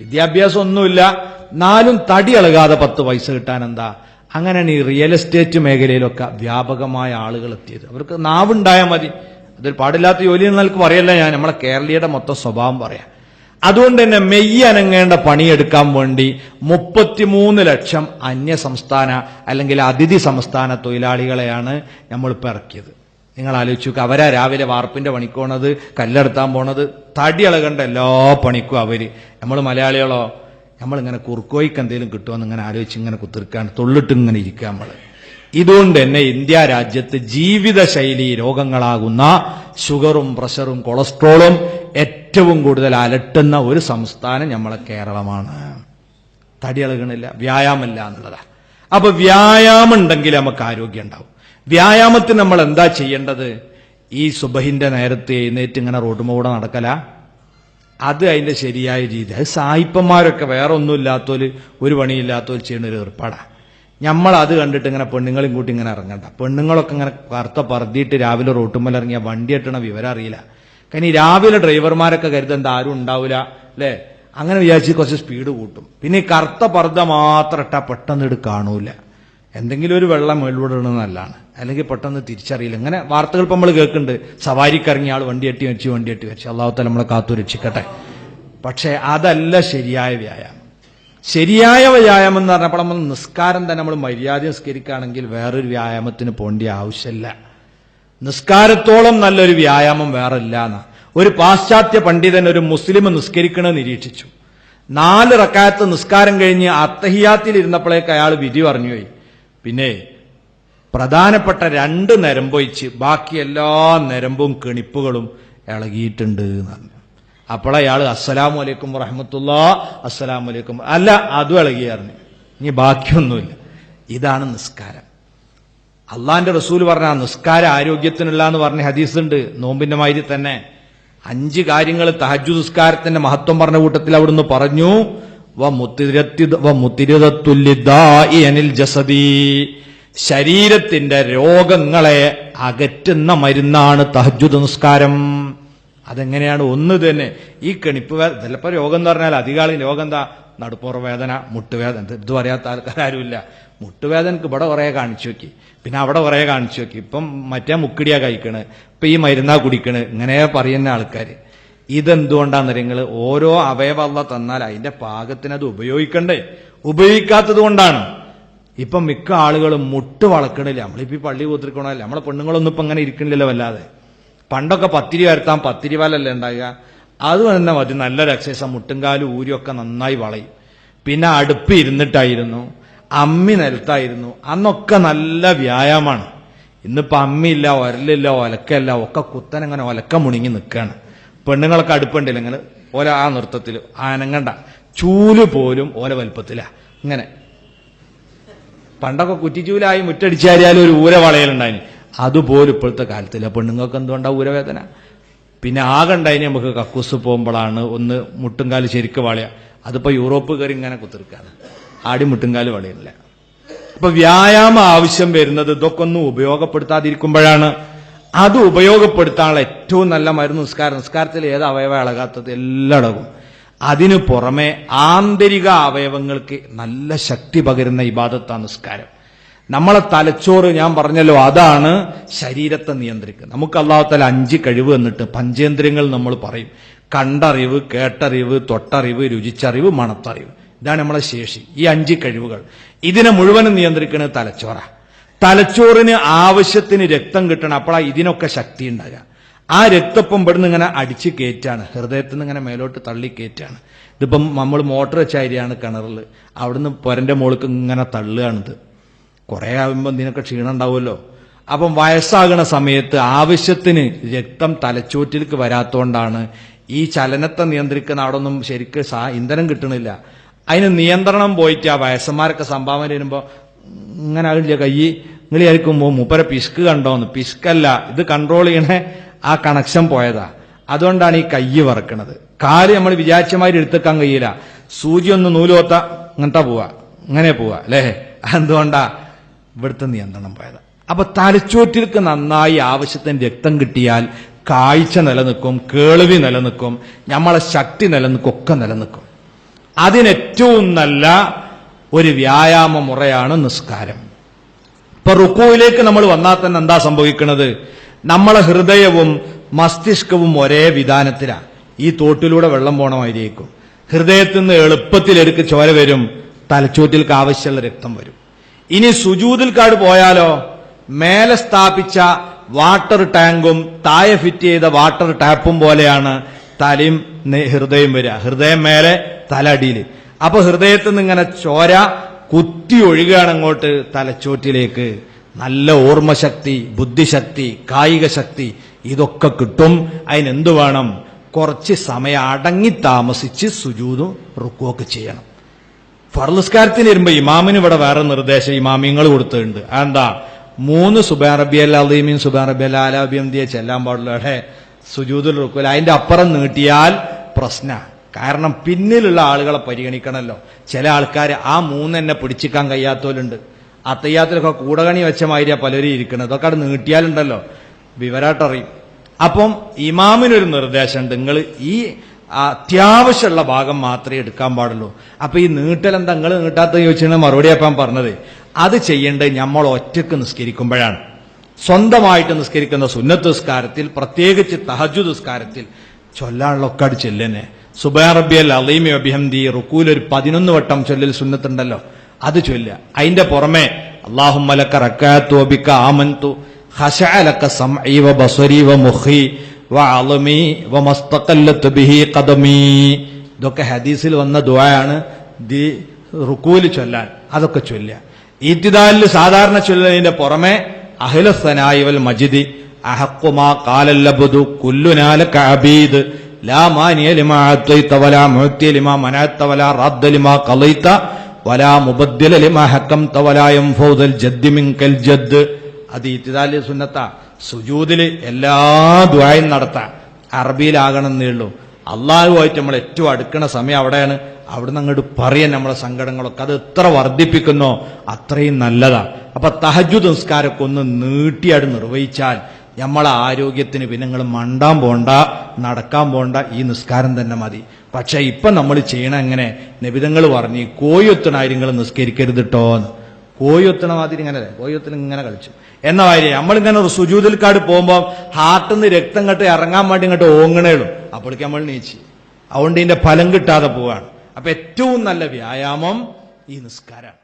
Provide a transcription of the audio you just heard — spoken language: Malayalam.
വിദ്യാഭ്യാസം ഒന്നുമില്ല നാലും തടി ഇളകാതെ പത്ത് പൈസ കിട്ടാൻ എന്താ അങ്ങനെയാണ് ഈ റിയൽ എസ്റ്റേറ്റ് മേഖലയിലൊക്കെ വ്യാപകമായ ആളുകൾ എത്തിയത് അവർക്ക് നാവുണ്ടായാൽ മതി. അതൊരു പാടില്ലാത്ത ജോലി എന്നൽക്ക് പറയല്ല ഞാൻ. നമ്മളെ കേരളീയയുടെ മൊത്തം സ്വഭാവം പറയാം. അതുകൊണ്ട് തന്നെ മെയ്യ് അനങ്ങേണ്ട പണിയെടുക്കാൻ വേണ്ടി മുപ്പത്തിമൂന്ന് ലക്ഷം അന്യ സംസ്ഥാന അല്ലെങ്കിൽ അതിഥി സംസ്ഥാന തൊഴിലാളികളെയാണ് നമ്മളിപ്പോൾ ഇറക്കിയത്. നിങ്ങൾ ആലോചിച്ചു അവരാ രാവിലെ വാർപ്പിന്റെ പണിക്ക് പോണത് കല്ലെടുത്താൻ പോണത് തടി ഇളകണ്ട എല്ലാ പണിക്കും അവർ. നമ്മൾ മലയാളികളോ നമ്മളിങ്ങനെ കുറുക്കോയ്ക്ക് എന്തെങ്കിലും കിട്ടുമെന്ന് ഇങ്ങനെ ആലോചിച്ച് ഇങ്ങനെ കുത്തിർക്കാണ് തൊള്ളിട്ട് ഇങ്ങനെ ഇരിക്കുക നമ്മൾ ഇതുകൊണ്ട് തന്നെ ഇന്ത്യ രാജ്യത്ത് ജീവിതശൈലി രോഗങ്ങളാകുന്ന ഷുഗറും പ്രഷറും കൊളസ്ട്രോളും ഏറ്റവും കൂടുതൽ അലട്ടുന്ന ഒരു സംസ്ഥാനം നമ്മളെ കേരളമാണ്. തടി ഇളകണില്ല വ്യായാമമില്ല എന്നുള്ളതാണ് അപ്പൊ വ്യായാമം ഉണ്ടെങ്കിൽ നമുക്ക് ആരോഗ്യം ഉണ്ടാവും. വ്യായാമത്തിന് നമ്മൾ എന്താ ചെയ്യേണ്ടത്? ഈ സുബഹിന്റെ നേരത്തെ എഴുന്നേറ്റ് ഇങ്ങനെ റോഡുമൂടെ നടക്കല? അത് അതിന്റെ ശരിയായ രീതി. അത് സായിപ്പന്മാരൊക്കെ വേറെ ഒന്നും ഇല്ലാത്തോൽ ഒരു പണിയില്ലാത്തോൽ ചെയ്യുന്ന ഒരു ഏർപ്പാടാ. നമ്മൾ അത് കണ്ടിട്ട് ഇങ്ങനെ പെണ്ണുങ്ങളും കൂട്ടി ഇങ്ങനെ ഇറങ്ങണ്ട. പെണ്ണുങ്ങളൊക്കെ ഇങ്ങനെ കറുത്ത പറത്തിയിട്ട് രാവിലെ റോട്ടുമ്മൽ ഇറങ്ങിയ വണ്ടി എട്ടണ വിവരം അറിയില്ല. കാരണം ഈ രാവിലെ ഡ്രൈവർമാരൊക്കെ കരുതെന്താ ആരും ഉണ്ടാവില്ല അല്ലേ? അങ്ങനെ വിചാരിച്ച് കുറച്ച് സ്പീഡ് കൂട്ടും. പിന്നെ ഈ കറുത്ത പർദ്ദ മാത്രം ഇട്ടാ പെട്ടെന്ന് ഇത് കാണൂല. എന്തെങ്കിലും ഒരു വെള്ളം മേളിലൂടെ ഇടുന്നതല്ലാണ് അല്ലെങ്കിൽ പെട്ടെന്ന് തിരിച്ചറിയില്ല. ഇങ്ങനെ വാർത്തകൾ ഇപ്പം നമ്മൾ കേൾക്കുന്നുണ്ട്. സവാരിക്കിറങ്ങിയ ആൾ വണ്ടി എട്ടി വെച്ച് വണ്ടി എട്ടി വെച്ച് അള്ളാഹുത്തല നമ്മളെ കാത്തു രക്ഷിക്കട്ടെ. പക്ഷേ അതല്ല ശരിയായ വ്യായാമം. ശരിയായ വ്യായാമം എന്ന് പറഞ്ഞപ്പോൾ നമ്മൾ നിസ്കാരം തന്നെ നമ്മൾ മര്യാദ നിസ്കരിക്കുകയാണെങ്കിൽ വേറൊരു വ്യായാമത്തിന് പോകേണ്ട ആവശ്യമില്ല. നിസ്കാരത്തോളം നല്ലൊരു വ്യായാമം വേറെ ഇല്ല ഒരു പാശ്ചാത്യ പണ്ഡിതൻ ഒരു മുസ്ലിം നിസ്കരിക്കണമെന്ന് നിരീക്ഷിച്ചു. നാല് റക്കായത്ത് നിസ്കാരം കഴിഞ്ഞ് അത്തഹിയാത്തിൽ ഇരുന്നപ്പോഴേക്ക് അയാൾ വിധി പറഞ്ഞുപോയി പിന്നെ പ്രധാനപ്പെട്ട രണ്ട് നരമ്പൊഴിച്ച് ബാക്കി എല്ലാ നരമ്പും കെണിപ്പുകളും ഇളകിയിട്ടുണ്ട് എന്ന് പറഞ്ഞു അപ്പോൾ അയാൾ അസ്സലാമു അലൈക്കും വറഹമത്തുള്ള അസ്സലാം വലൈക്കും അല്ല അതും ഇളകിയായിരുന്നു. ഇനി ബാക്കിയൊന്നുമില്ല. ഇതാണ് നിസ്കാരം. അള്ളാന്റെ റസൂൽ പറഞ്ഞ നിസ്കാര ആരോഗ്യത്തിനുള്ള എന്ന് പറഞ്ഞ ഹദീസ് ഉണ്ട് നോമ്പിന്റെ മാതിരി തന്നെ. അഞ്ച് കാര്യങ്ങൾ തഹജു നിസ്കാരത്തിന്റെ മഹത്വം പറഞ്ഞ കൂട്ടത്തിൽ അവിടുന്ന് പറഞ്ഞു വ മുത്തിരത്തി- വ മുത്തിരിതത്തുല്ലിദാഇ അനിൽ ജസദി. ശരീരത്തിന്റെ രോഗങ്ങളെ അകറ്റുന്ന മരുന്നാണ് തഹജുദ് നിസ്കാരം. അതെങ്ങനെയാണ്? ഒന്ന് തന്നെ ഈ കെണിപ്പ് വേദന ചിലപ്പോ രോഗം എന്ന് പറഞ്ഞാൽ അധികാളി രോഗം എന്താ? നടുപ്പുറ വേദന മുട്ടുവേദന. ഇത് അറിയാത്ത പറയാത്ത ആൾക്കാരുമില്ല മുട്ടുവേദനക്ക് ഇവിടെ കുറെ കാണിച്ചു നോക്കി. പിന്നെ അവിടെ കുറെ കാണിച്ചു നോക്കി. ഇപ്പം മറ്റേ മുക്കിടിയാ കഴിക്കണ്. ഇപ്പൊ ഈ മരുന്നാ കുടിക്കണ്. ഇങ്ങനെ പറയുന്ന ആൾക്കാര്. ഇതെന്തുകൊണ്ടാന്ന് നിങ്ങൾ ഓരോ അവയവള്ള തന്നാൽ അതിന്റെ പാകത്തിന് അത് ഉപയോഗിക്കണ്ടേ? ഉപയോഗിക്കാത്തത് കൊണ്ടാണ്. ഇപ്പം മിക്ക ആളുകളും മുട്ട് വളക്കണില്ല. നമ്മളിപ്പോ ഈ പള്ളി കൂത്തിരിക്കണമല്ല നമ്മളെ പെണ്ണുങ്ങളൊന്നും ഇപ്പൊ അങ്ങനെ ഇരിക്കണില്ലല്ലോ വല്ലാതെ. പണ്ടൊക്കെ പത്തിരി വരുത്താൻ പത്തിരി പാലല്ലേ ഉണ്ടാകുക അത് തന്നെ മതി. നല്ലൊരു എക്സസൈസ് മുട്ടുംകാലും ഊരിയൊക്കെ നന്നായി വളയും. പിന്നെ അടുപ്പ് ഇരുന്നിട്ടായിരുന്നു. അമ്മി നിലത്തായിരുന്നു. അന്നൊക്കെ നല്ല വ്യായാമമാണ് ഇന്നിപ്പോ അമ്മിയില്ല ഒരലില്ല ഒലക്കല്ല ഒക്കെ കുത്തൻ അങ്ങനെ ഒലക്ക മുണിങ്ങി നിൽക്കുകയാണ് പെണ്ണുങ്ങളൊക്കെ അടുപ്പുണ്ടല്ലോ ഇങ്ങനെ. ഓല ആ നൃത്തത്തിൽ ആനങ്ങണ്ട. ചൂൽ പോലും ഓല വലുപ്പത്തിലാ. ഇങ്ങനെ. പണ്ടൊക്കെ കുറ്റിച്ചൂലായി മുറ്റടിച്ചാരിയാലും ഒരു ഊര വളയലുണ്ടായിന്. അതുപോലും ഇപ്പോഴത്തെ കാലത്തില്ല പെണ്ണുങ്ങൾക്ക് എന്തുകൊണ്ടാ ഊരവേദന? പിന്നെ ആകെ ഉണ്ടായിന് നമുക്ക് കക്കൂസ് പോകുമ്പോഴാണ് ഒന്ന് മുട്ടുംകാൽ ശരിക്ക് വളയ. അതിപ്പോ യൂറോപ്പ് കയറി ഇങ്ങനെ കുത്തിർക്കാണ് ആടി മുട്ടുംകാൽ വളയില്ല അപ്പൊ വ്യായാമ ആവശ്യം വരുന്നത് ഇതൊക്കെ ഒന്നും ഉപയോഗപ്പെടുത്താതിരിക്കുമ്പോഴാണ്. അത് ഉപയോഗപ്പെടുത്താനുള്ള ഏറ്റവും നല്ല മരുന്ന് നിസ്കാരം. നിസ്കാരത്തിൽ ഏത് അവയവ ഇളകാത്തത് എല്ലാം ഇളകും. അതിനു പുറമെ ആന്തരിക അവയവങ്ങൾക്ക് നല്ല ശക്തി പകരുന്ന ഇബാദത്താണ് നിസ്കാരം. നമ്മളെ തലച്ചോറ് ഞാൻ പറഞ്ഞല്ലോ അതാണ് ശരീരത്തെ നിയന്ത്രിക്കുന്നത് നമുക്ക് അള്ളാഹുത്തല അഞ്ച് കഴിവ് എന്നിട്ട് പഞ്ചേന്ദ്രിയങ്ങൾ നമ്മൾ പറയും. കണ്ടറിവ് കേട്ടറിവ് തൊട്ടറിവ് രുചിച്ചറിവ് മണത്തറിവ്. ഇതാണ് നമ്മളെ ശേഷി. ഈ അഞ്ച് കഴിവുകൾ. ഇതിനെ മുഴുവനും നിയന്ത്രിക്കുന്നത് തലച്ചോറ. തലച്ചോറിന് ആവശ്യത്തിന് രക്തം കിട്ടണം അപ്പോഴാ ഇതിനൊക്കെ ശക്തി ഉണ്ടാകുക ആ രക്തപ്പം ഇവിടുന്ന് ഇങ്ങനെ അടിച്ച് കയറ്റാണ്. ഹൃദയത്തിൽ നിന്ന് ഇങ്ങനെ മേലോട്ട് തള്ളി കയറ്റാണ്. ഇതിപ്പം നമ്മൾ മോട്ടർ വെച്ചായിരിയാണ് കിണറിൽ. അവിടുന്ന് പുരന്റെ മുകൾക്ക് ഇങ്ങനെ തള്ളുകയാണിത്. കുറെ ആകുമ്പോൾ ഇതിനൊക്കെ ക്ഷീണം ഉണ്ടാവുമല്ലോ. അപ്പം വയസ്സാകുന്ന സമയത്ത് ആവശ്യത്തിന് രക്തം തലച്ചോറ്റിലേക്ക് വരാത്തോണ്ടാണ് ഈ ചലനത്തെ നിയന്ത്രിക്കുന്ന അവിടെ ഒന്നും ശരിക്ക് സാ ഇന്ധനം കിട്ടണില്ല. അതിന് നിയന്ത്രണം പോയിട്ട് ആ വയസ്സന്മാരൊക്കെ സംഭാവന വരുമ്പോൾ ഇങ്ങനെ ആകില്ല കൈ നിങ്ങൾ വിചാരിക്കുമ്പോൾ മൂപ്പരെ പിസ്ക് കണ്ടോന്ന്. പിസ്കല്ല ഇത് കൺട്രോൾ ചെയ്യണേ ആ കണക്ഷൻ പോയതാ. അതുകൊണ്ടാണ് ഈ കയ്യ് വറക്കണത്. കാൽ നമ്മൾ വിചാരിച്ചമാതിരി എടുത്തേക്കാൻ കഴിയില്ല. സൂചി ഒന്ന് നൂലോത്ത ഇങ്ങനത്തെ പോവാ. ഇങ്ങനെ പോവാ അല്ലേ? എന്തുകൊണ്ടാ ഇവിടുത്തെ നിയന്ത്രണം പോയത്. അപ്പൊ തലച്ചോറ്റിൽക്ക് നന്നായി ആവശ്യത്തിന് രക്തം കിട്ടിയാൽ കാഴ്ച നിലനിൽക്കും കേൾവി നിലനിൽക്കും നമ്മളെ ശക്തി നിലനിൽക്കും ഒക്കെ നിലനിൽക്കും. അതിനേറ്റവും നല്ല ഒരു വ്യായാമ മുറയാണ് നിസ്കാരം. ഇപ്പൊ റുക്കുവിലേക്ക് നമ്മൾ വന്നാൽ തന്നെ എന്താ സംഭവിക്കുന്നത് നമ്മളെ ഹൃദയവും മസ്തിഷ്കവും ഒരേ വിധാനത്തിലാണ് ഈ തോട്ടിലൂടെ വെള്ളം പോണമായിരിക്കും ഹൃദയത്തിൽ നിന്ന് എളുപ്പത്തിൽ എടുക്ക് ചോര വരും തലച്ചോറ്റിൽക്ക് ആവശ്യമുള്ള രക്തം വരും. ഇനി സുജൂതിൽ കാട് പോയാലോ? മേലെ സ്ഥാപിച്ച വാട്ടർ ടാങ്കും താഴെ ഫിറ്റ് ചെയ്ത വാട്ടർ ടാപ്പും പോലെയാണ് തലയും ഹൃദയം വരിക. ഹൃദയം മേലെ തല അടിയിൽ അപ്പൊ ഹൃദയത്തിൽ നിന്ന് ഇങ്ങനെ ചോര കുത്തി ഒഴുകുകയാണ് അങ്ങോട്ട് തലച്ചോറ്റിലേക്ക്. നല്ല ഓർമ്മശക്തി ബുദ്ധിശക്തി കായിക ശക്തി ഇതൊക്കെ കിട്ടും. അതിനെന്തു വേണം? കുറച്ച് സമയം അടങ്ങി താമസിച്ച് സുജൂതും റുക്കുമൊക്കെ ചെയ്യണം. ഫർനിസ്കാരത്തിന് വരുമ്പോ ഇമാമിന് ഇവിടെ വേറെ നിർദ്ദേശം ഇമാമിങ്ങൾ കൊടുത്തിട്ടുണ്ട്. എന്താ മൂന്ന് സുബാൻ റബി അലീമീൻ സുബാൻ റബി അൽ ആലാബിയം ദിയെ ചെല്ലാൻ പാടുള്ളൂ. അവിടെ സുജൂദുൽ റുക്കുൽ അതിന്റെ അപ്പുറം നീട്ടിയാൽ പ്രശ്ന. കാരണം പിന്നിലുള്ള ആളുകളെ പരിഗണിക്കണമല്ലോ. ചില ആൾക്കാർ ആ മൂന്നെന്നെ പിടിച്ചിക്കാൻ കഴിയാത്തവരുണ്ട്. അത്തയ്യാത്തിലൊക്കെ കൂടകണി വെച്ച മാതിരിയാ പലരും ഇരിക്കുന്നത്. അതൊക്കെ അവിടെ നീട്ടിയാലുണ്ടല്ലോ. വിവരാട്ടറിയും. അപ്പം ഇമാമിനൊരു നിർദ്ദേശമുണ്ട്. നിങ്ങൾ ഈ അത്യാവശ്യമുള്ള ഭാഗം മാത്രമേ എടുക്കാൻ പാടുള്ളൂ. അപ്പൊ ഈ നീട്ടൽ എന്താ? നിങ്ങൾ നീട്ടാത്ത ചോദിച്ചാൽ മറുപടി അപ്പം പറഞ്ഞത്. അത് ചെയ്യേണ്ടത് നമ്മൾ ഒറ്റയ്ക്ക് നിസ്കരിക്കുമ്പോഴാണ്. സ്വന്തമായിട്ട് നിസ്കരിക്കുന്ന സുന്നത്ത് നിസ്കാരത്തിൽ പ്രത്യേകിച്ച് തഹജു നിസ്കാരത്തിൽ ചൊല്ലാനുള്ളൊക്കെ അടി ചെല്ലനെ സുബാൻ റബ്ബിയൽ അലീമി അഭിഹംദി റുക്കൂലൊരു പതിനൊന്ന് വട്ടം ചൊല്ലൽ സുന്നത്തുണ്ടല്ലോ. അത് ചൊല്ലുക. അതിന്റെ പുറമെ അള്ളാഹുമലക്ക ആമന്തു മുഹി വ വ ബിഹി ഇതൊക്കെ ഹദീസിൽ വന്ന ദുആയാണ്. ദി റുക്കൂൽ ചൊല്ലാൻ അതൊക്കെ ചൊല്ലുക. ഈത്തിദാലിൽ സാധാരണ ചൊല്ലുന്നതിന്റെ പുറമെ അഹിലസനായി വൽ മജിദി അഹക്കുമാ കാലല്ലബുദു കുല്ലുനാലക അബീദ് ലാ മാനിയ വലാ മുബദ്ദില തവലായം ഫൗദൽ വലാ യൻഫൗദൽ ജദ്ദി മിൻകൽ ജദ്ദ് അത് ഇത്തിദാലി സുന്നത്ത. സുജൂതിൽ എല്ലാ ദ്വായും നടത്താം. അറബിയിലാകണമെന്നേ ഉള്ളൂ. അള്ളാഹുമായിട്ട് നമ്മൾ ഏറ്റവും അടുക്കണ സമയം അവിടെയാണ്. അവിടുന്ന് അങ്ങോട്ട് പറയാൻ നമ്മളെ സങ്കടങ്ങളൊക്കെ അത് എത്ര വർദ്ധിപ്പിക്കുന്നോ അത്രയും നല്ലതാ. അപ്പൊ തഹജു നിസ്കാരമൊക്കെ ഒന്ന് നീട്ടിയാട് നിർവഹിച്ചാൽ നമ്മളെ ആരോഗ്യത്തിന് പിന്നെ നിങ്ങൾ മണ്ടാൻ പോണ്ട. നടക്കാൻ പോണ്ട ഈ നിസ്കാരം തന്നെ മതി. പക്ഷെ ഇപ്പൊ നമ്മൾ ചെയ്യണ എങ്ങനെ? നിബിതങ്ങൾ പറഞ്ഞ് കോയൊത്തനായിരങ്ങൾ നിസ്കരിക്കരുത് കേട്ടോ കോയൊത്തണ മാതിരി ഇങ്ങനെ കോയൊത്തണ ഇങ്ങനെ കളിച്ചു. എന്ന കാര്യം നമ്മളിങ്ങനെ ഒരു സുജൂതിൽ കാട് പോകുമ്പോൾ ഹാർട്ടിൽ നിന്ന് രക്തം ഇങ്ങോട്ട് ഇറങ്ങാൻ വേണ്ടി ഇങ്ങോട്ട് ഓങ്ങണേളും അപ്പോഴേക്ക് നമ്മൾ നീച്ചി. അതുകൊണ്ട് ഇതിന്റെ ഫലം കിട്ടാതെ പോവാണ്. അപ്പൊ ഏറ്റവും നല്ല വ്യായാമം ഈ നിസ്കാരമാണ്